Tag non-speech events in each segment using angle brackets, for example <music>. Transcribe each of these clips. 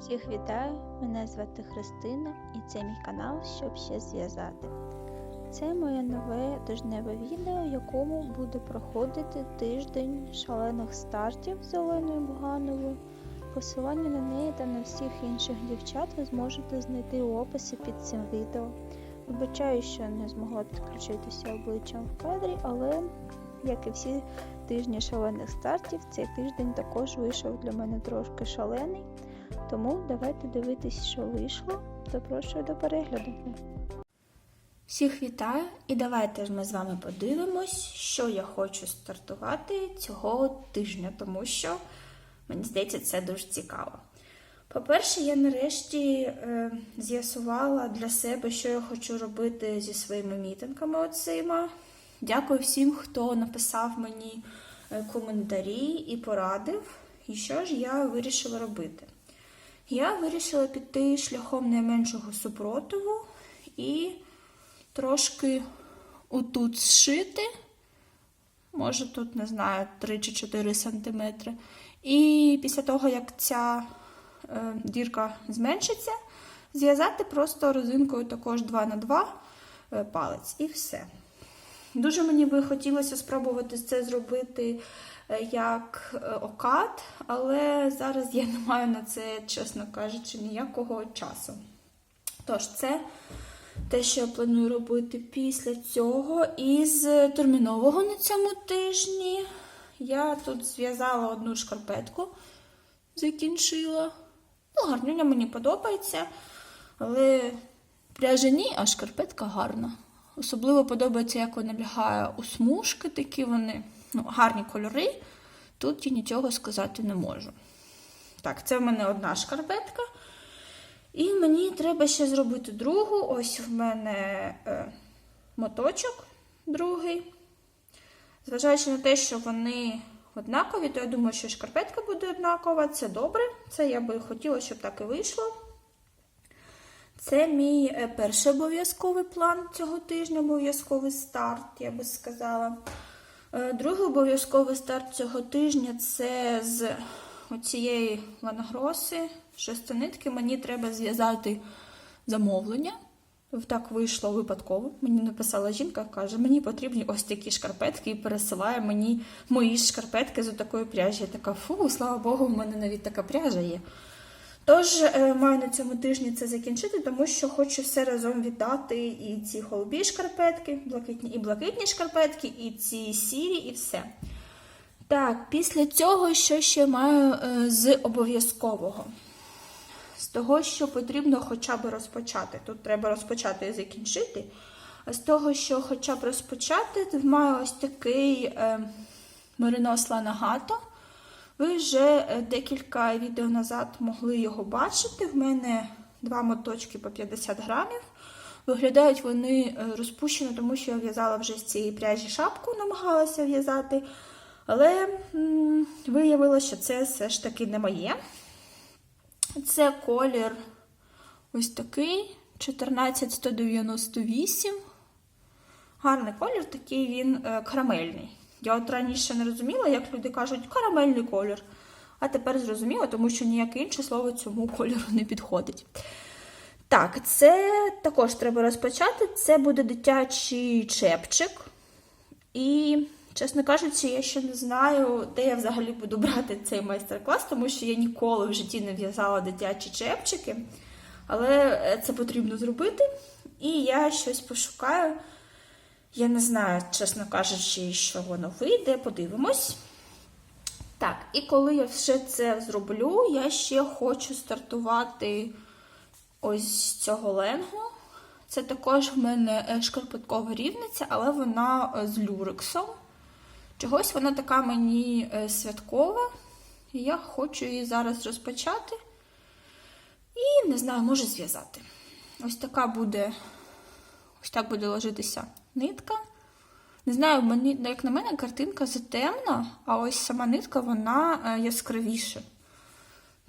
Всіх вітаю! Мене звати Христина і це мій канал, щоб ще зв'язати. Це моє нове тижневе відео, в якому буде проходити тиждень шалених стартів з Оленою Бугановою. Посилання на неї та на всіх інших дівчат ви зможете знайти у описі під цим відео. Вибачаю, що не змогла підключитися обличчям в кадрі, але як і всі тижні шалених стартів, цей тиждень також вийшов для мене трошки шалений. Тому давайте дивитись, що вийшло. Запрошую до перегляду. Всіх вітаю і давайте ж ми з вами подивимось, що я хочу стартувати цього тижня, тому що мені здається, це дуже цікаво. По-перше, я нарешті е, з'ясувала для себе, що я хочу робити зі своїми мітингами оцима. Дякую всім, хто написав мені е, коментарі і порадив, і що ж я вирішила робити. Я вирішила піти шляхом найменшого супротиву і трошки отут зшити, може тут, не знаю, 3 чи 4 сантиметри. І після того, як ця е, дірка зменшиться, зв'язати просто резинкою також 2 на 2 е, палець і все. Дуже мені би хотілося спробувати це зробити як е, окат, але зараз я не маю на це, чесно кажучи, ніякого часу. Тож, це те, що я планую робити після цього. Із термінового на цьому тижні я тут зв'язала одну шкарпетку, закінчила. Ну, гарнюня мені подобається, але пряжа ні, а шкарпетка гарна. Особливо подобається, як вона лягає у смужки, такі вони ну, гарні кольори. Тут я нічого сказати не можу. Так, це в мене одна шкарпетка. І мені треба ще зробити другу. Ось в мене е, моточок другий. Зважаючи на те, що вони однакові, то я думаю, що шкарпетка буде однакова. Це добре. Це я би хотіла, щоб так і вийшло. Це мій е, перший обов'язковий план цього тижня, обов'язковий старт, я би сказала. Е, Другий обов'язковий старт цього тижня це з цієї ланагроси шестинитки. Мені треба зв'язати замовлення. Так вийшло випадково. Мені написала жінка, каже, мені потрібні ось такі шкарпетки і пересилає мені мої шкарпетки з такої пряжі. Я така, фу, слава Богу, в мене навіть така пряжа є. Тож е, маю на цьому тижні це закінчити, тому що хочу все разом віддати і ці голубі шкарпетки, блакитні, і блакитні шкарпетки, і ці сірі, і все. Так, після цього, що ще маю е, з обов'язкового? З того, що потрібно хоча б розпочати. Тут треба розпочати і закінчити. А з того, що хоча б розпочати, маю ось такий е, меринос Ланагато. Ви вже декілька відео назад могли його бачити. В мене два моточки по 50 грамів. Виглядають вони розпущено, тому що я в'язала вже з цієї пряжі шапку, намагалася в'язати. Але виявилося, що це все ж таки не моє. Це колір ось такий 14198. Гарний колір, такий він карамельний. Я от раніше не розуміла, як люди кажуть, карамельний колір. А тепер зрозуміла, тому що ніяке інше слово цьому кольору не підходить. Так, це також треба розпочати. Це буде дитячий чепчик. І, чесно кажучи, я ще не знаю, де я взагалі буду брати цей майстер-клас, тому що я ніколи в житті не в'язала дитячі чепчики. Але це потрібно зробити. І я щось пошукаю. Я не знаю, чесно кажучи, що воно вийде, подивимось. Так, і коли я все це зроблю, я ще хочу стартувати ось цього ленгу. Це також в мене шкарпеткова рівниця, але вона з люрексом. Чогось вона така мені святкова. І я хочу її зараз розпочати. І не знаю, може зв'язати. Ось така буде, ось так буде ложитися нитка. Не знаю, мені, як на мене, картинка затемна, а ось сама нитка вона яскравіша.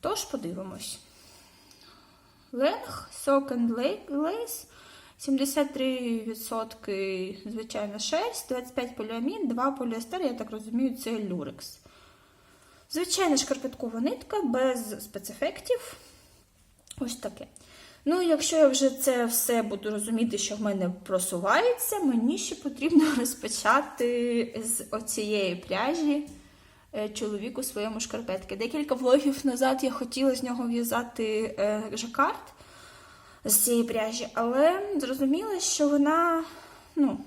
Тож подивимось. Ленг, Sock and Lace, 73% звичайна шерсть, 25 поліамід, 2 поліестер, я так розумію, це люрекс. Звичайна шкарпеткова нитка без спецефектів. Ось таке. Ну, якщо я вже це все буду розуміти, що в мене просувається, мені ще потрібно <laughs> розпочати з оцієї пряжі е, чоловіку своєму шкарпетки. Декілька влогів назад я хотіла з нього в'язати е, жакард з цієї пряжі, але зрозуміла, що вона, ну,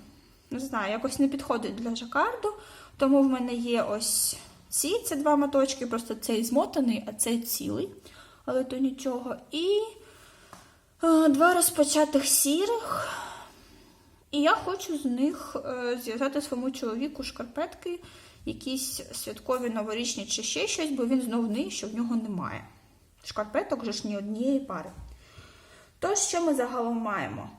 не знаю, якось не підходить для жакарду. Тому в мене є ось ці, це два моточки, просто цей змотаний, а цей цілий, але то нічого. І два розпочатих сірих. І я хочу з них е, зв'язати своєму чоловіку шкарпетки, якісь святкові новорічні чи ще щось, бо він знов ниє, що в нього немає. Шкарпеток же ж ні однієї пари. Тож, що ми загалом маємо?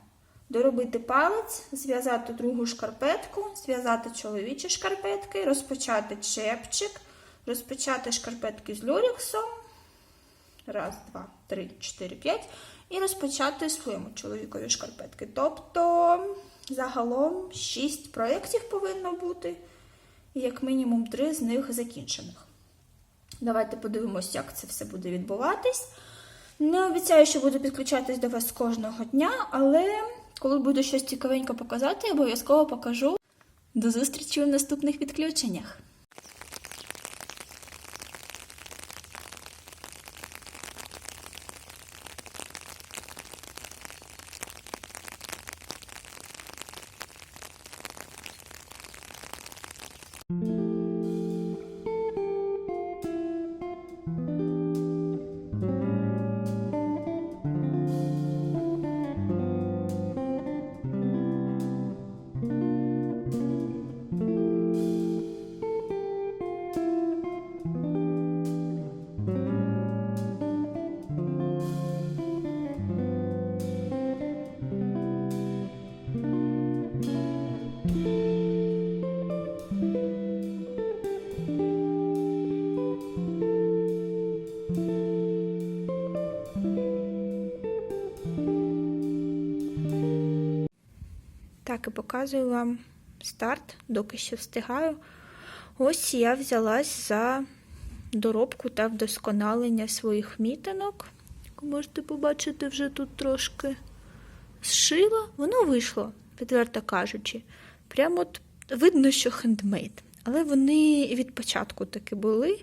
Доробити палець, зв'язати другу шкарпетку, зв'язати чоловічі шкарпетки, розпочати чепчик, розпочати шкарпетки з люрексом. Раз, два, три, чотири, п'ять. І розпочати своєму чоловікові шкарпетки. Тобто, загалом, шість проєктів повинно бути, і як мінімум три з них закінчених. Давайте подивимося, як це все буде відбуватись. Не обіцяю, що буду підключатись до вас кожного дня, але коли буду щось цікавенько показати, обов'язково покажу. До зустрічі у наступних відключеннях. Так, і показую вам старт, доки ще встигаю. Ось я взялась за доробку та вдосконалення своїх мітинок. Можете побачити, вже тут трошки зшила. Воно вийшло, відверто кажучи. Прямо от видно, що хендмейд. Але вони від початку таки були.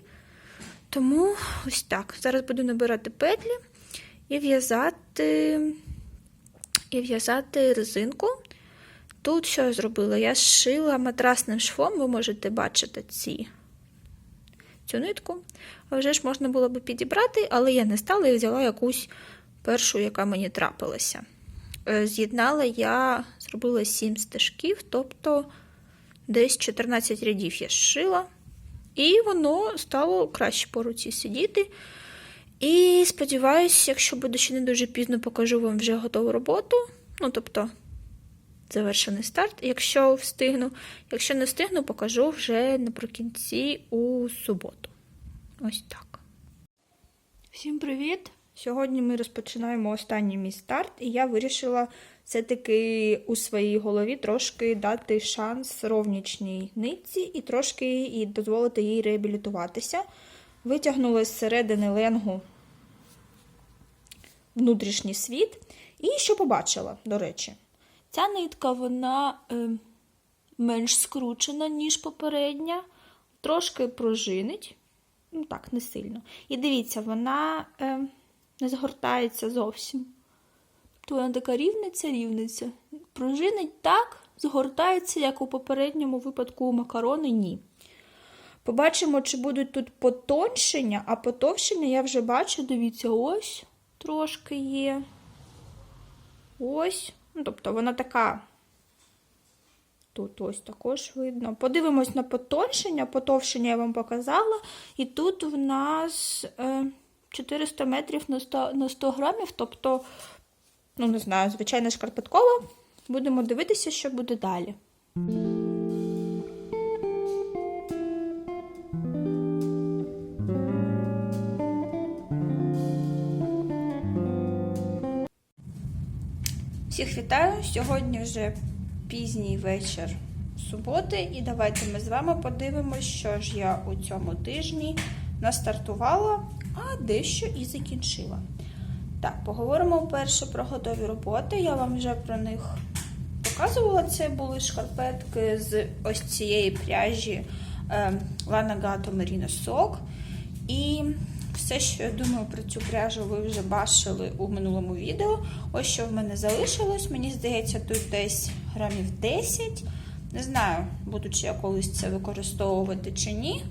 Тому ось так. Зараз буду набирати петлі і в'язати і в'язати резинку. Тут що я зробила? Я зшила матрасним швом, ви можете бачити ці, цю нитку. Вже ж можна було би підібрати, але я не стала і взяла якусь першу, яка мені трапилася. Е, З'єднала я, зробила 7 стежків, тобто десь 14 рядів я зшила. І воно стало краще по руці сидіти. І сподіваюся, якщо буде ще не дуже пізно, покажу вам вже готову роботу. Ну, тобто, завершений старт, якщо встигну. Якщо не встигну, покажу вже наприкінці у суботу. Ось так. Всім привіт! Сьогодні ми розпочинаємо останній мій старт, і я вирішила все-таки у своїй голові трошки дати шанс ровнічній нитці і трошки і дозволити їй реабілітуватися. Витягнула з середини ленгу внутрішній світ. І що побачила, до речі. Ця нитка вона е, менш скручена, ніж попередня, трошки пружинить, ну так, не сильно. І дивіться, вона е, не згортається зовсім. То вона така рівниця, рівниця. Пружинить так, згортається, як у попередньому випадку у макарони, ні. Побачимо, чи будуть тут потоншення, а потовщення я вже бачу, дивіться, ось трошки є. Ось. Ну, тобто вона така. Тут ось також видно. Подивимось на потоншення. Потовшення я вам показала. І тут в нас е, 400 метрів на 100, на 100 грамів, тобто, ну, не знаю, звичайно, шкарпеткова. Будемо дивитися, що буде далі. Вітаю! Сьогодні вже пізній вечір суботи, і давайте ми з вами подивимося, що ж я у цьому тижні настартувала, а дещо і закінчила. Так, поговоримо вперше про готові роботи. Я вам вже про них показувала. Це були шкарпетки з ось цієї пряжі е, Lana Gato Merino Sock. І все, що я думаю про цю пряжу, ви вже бачили у минулому відео. Ось що в мене залишилось. Мені здається, тут десь грамів 10. Не знаю, буду чи я колись це використовувати чи ні.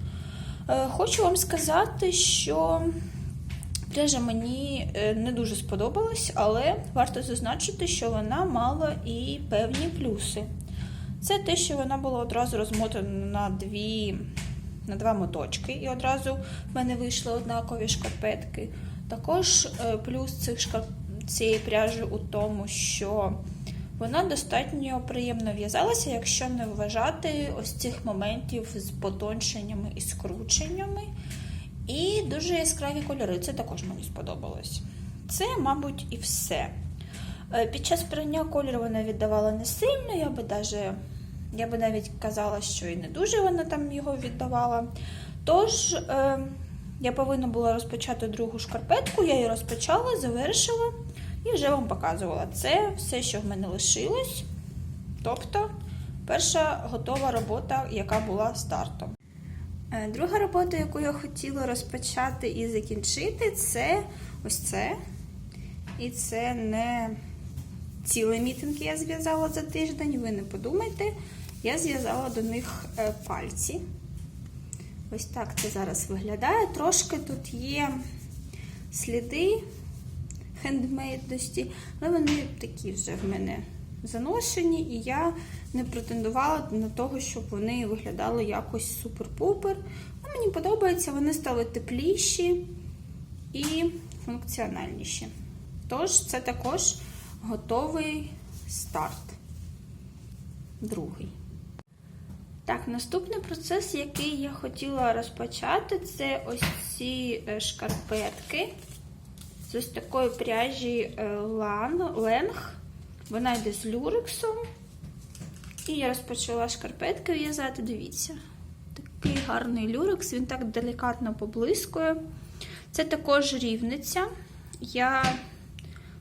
Е, Хочу вам сказати, що пряжа мені е, не дуже сподобалась, але варто зазначити, що вона мала і певні плюси. Це те, що вона була одразу розмотана на дві на два моточки, і одразу в мене вийшли однакові шкарпетки. Також е, плюс цих шкарп... цієї пряжі у тому, що вона достатньо приємно в'язалася, якщо не вважати ось цих моментів з потонченнями і скрученнями. І дуже яскраві кольори. Це також мені сподобалось. Це, мабуть, і все. Е, Під час прання кольору вона віддавала не сильно, я би даже, я би навіть казала, що і не дуже вона там його віддавала. Тож, е, я повинна була розпочати другу шкарпетку, я її розпочала, завершила і вже вам показувала. Це все, що в мене лишилось. Тобто, перша готова робота, яка була стартом. Е, Друга робота, яку я хотіла розпочати і закінчити, це ось це. І це не цілий мітинг я зв'язала за тиждень, ви не подумайте. Я зв'язала до них е, пальці. Ось так це зараз виглядає. Трошки тут є сліди хендмейдності, але вони такі вже в мене заношені, і я не претендувала на того, щоб вони виглядали якось супер-пупер. А мені подобається, вони стали тепліші і функціональніші. Тож, це також готовий старт. Другий. Так, наступний процес, який я хотіла розпочати, це ось ці е, шкарпетки з ось такої пряжі е, ленг. Вона йде з люрексом. І я розпочала шкарпетки в'язати. Дивіться, такий гарний люрекс, він так делікатно поблискує. Це також рівниця. Я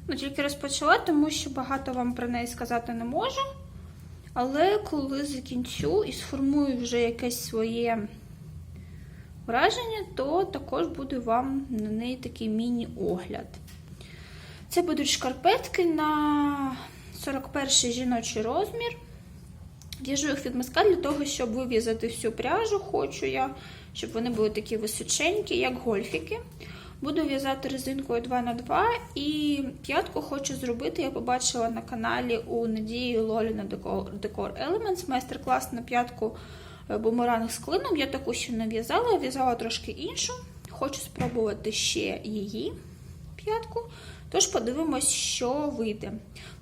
ну, тільки розпочала, тому що багато вам про неї сказати не можу. Але коли закінчу і сформую вже якесь своє враження, то також буде вам на неї такий міні-огляд. Це будуть шкарпетки на 41 жіночий розмір. В'яжу їх від мазка для того, щоб вив'язати всю пряжу, хочу я, щоб вони були такі височенькі, як гольфіки. Буду в'язати резинкою 2х2 і п'ятку хочу зробити. Я побачила на каналі у Надії Лоліна Decor Elements майстер-клас на п'ятку бумеранг з клином. Я таку ще не в'язала, в'язала трошки іншу. Хочу спробувати ще її п'ятку. Тож подивимось, що вийде.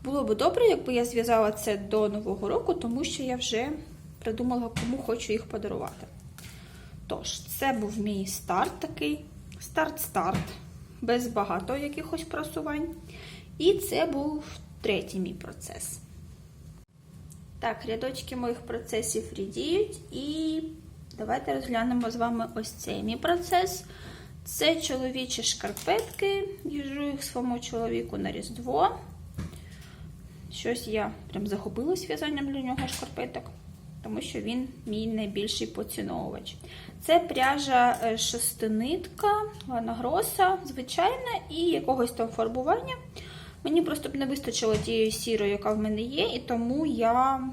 Було б добре, якби я зв'язала це до Нового року, тому що я вже придумала, кому хочу їх подарувати. Тож, це був мій старт такий. Старт-старт, без багато якихось просувань. І це був третій мій процес. Так, рядочки моїх процесів рідіють. І давайте розглянемо з вами ось цей мій процес. Це чоловічі шкарпетки. Їжу їх своєму чоловіку на Різдво. Щось я прям захопилась в'язанням для нього шкарпеток, тому що він мій найбільший поціновувач. Це пряжа е, шестинитка, Лана Гроса, звичайна, і якогось там фарбування. Мені просто б не вистачило тієї сірої, яка в мене є, і тому я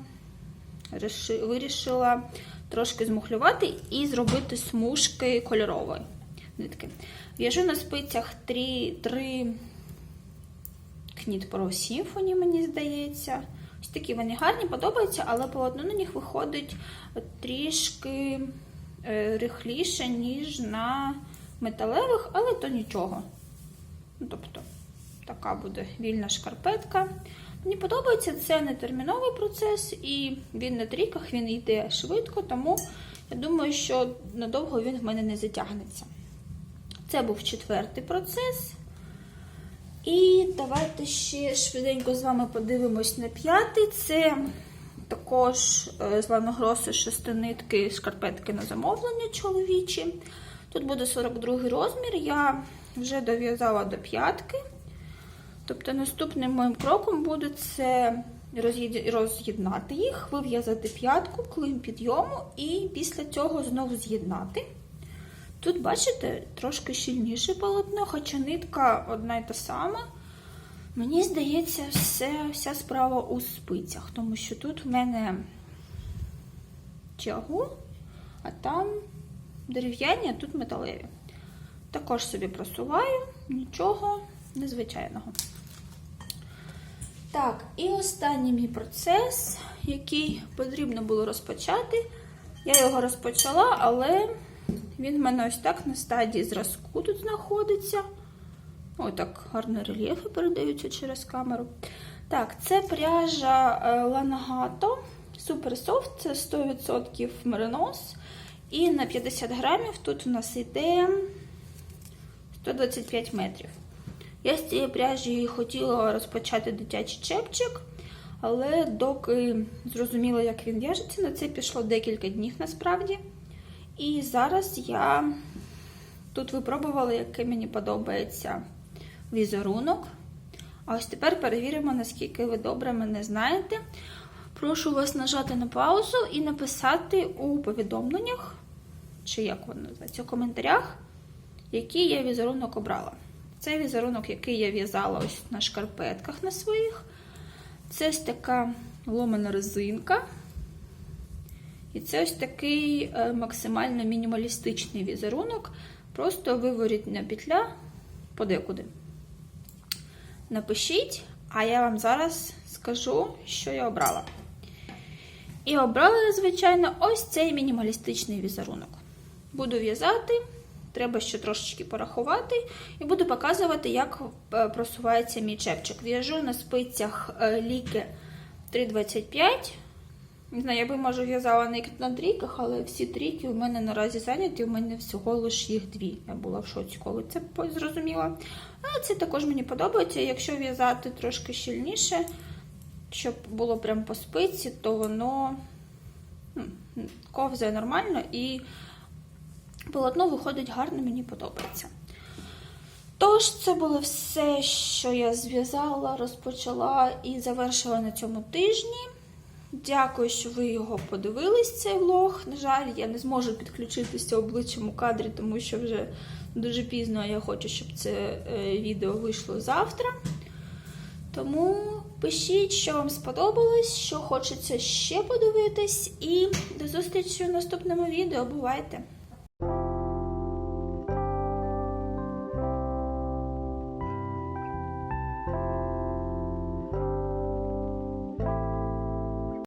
вирішила трошки змухлювати і зробити смужки кольорової нитки. В'яжу на спицях 3, 3 Knit Pro Symphony, мені здається. Ось такі вони гарні, подобаються, але полотно на них виходить трішки рихліше, ніж на металевих, але то нічого. Ну, Тобто, така буде вільна шкарпетка. Мені подобається, це не терміновий процес, і він на тріках, він йде швидко, тому я думаю, що надовго він в мене не затягнеться. Це був четвертий процес. І давайте ще швиденько з вами подивимось на п'ятий. Це також з ланогроси шестинитки шкарпетки на замовлення чоловічі. Тут буде 42 розмір. Я вже дов'язала до п'ятки. Тобто наступним моїм кроком буде це роз'єднати їх, вив'язати п'ятку, клин підйому і після цього знову з'єднати. Тут, бачите, трошки щільніше полотно, хоча нитка одна й та сама. Мені здається, все, вся справа у спицях, тому що тут в мене тягу, а там дерев'яні, а тут металеві. Також собі просуваю, нічого незвичайного. Так, і останній мій процес, який потрібно було розпочати. Я його розпочала, але він в мене ось так на стадії зразку тут знаходиться. Ось так гарно рельєфи передаються через камеру. Так, це пряжа е, Lanagato Super Soft, це 100% меринос. І на 50 грамів тут у нас йде 125 метрів. Я з цієї пряжі хотіла розпочати дитячий чепчик, але доки зрозуміла, як він в'яжеться, на це пішло декілька днів насправді. І зараз я тут випробувала, який мені подобається візерунок. А ось тепер перевіримо, наскільки ви добре мене знаєте. Прошу вас нажати на паузу і написати у повідомленнях, чи як воно називається, у коментарях, який я візерунок обрала. Це візерунок, який я в'язала ось на шкарпетках на своїх. Це ось така ломана резинка. І це ось такий е, максимально мінімалістичний візерунок, просто виворітня петля подекуди. Напишіть, а я вам зараз скажу, що я обрала. І обрала звичайно, ось цей мінімалістичний візерунок. Буду в'язати, треба ще трошечки порахувати, і буду показувати, як е, просувається мій чепчик. В'яжу на спицях е, ліки 3,25. Не знаю, я би, може, в'язала не на трійках, але всі трійки у мене наразі зайняті, у мене всього лише їх дві. Я була в шоці, коли це зрозуміла. Але це також мені подобається. Якщо в'язати трошки щільніше, щоб було прям по спиці, то воно м, ковзає нормально і полотно виходить гарно, мені подобається. Тож, це було все, що я зв'язала, розпочала і завершила на цьому тижні. Дякую, що ви його подивились, цей влог. На жаль, я не зможу підключитися обличчям у кадрі, тому що вже дуже пізно я хочу, щоб це е, відео вийшло завтра. Тому пишіть, що вам сподобалось, що хочеться ще подивитись. І до зустрічі в наступному відео. Бувайте!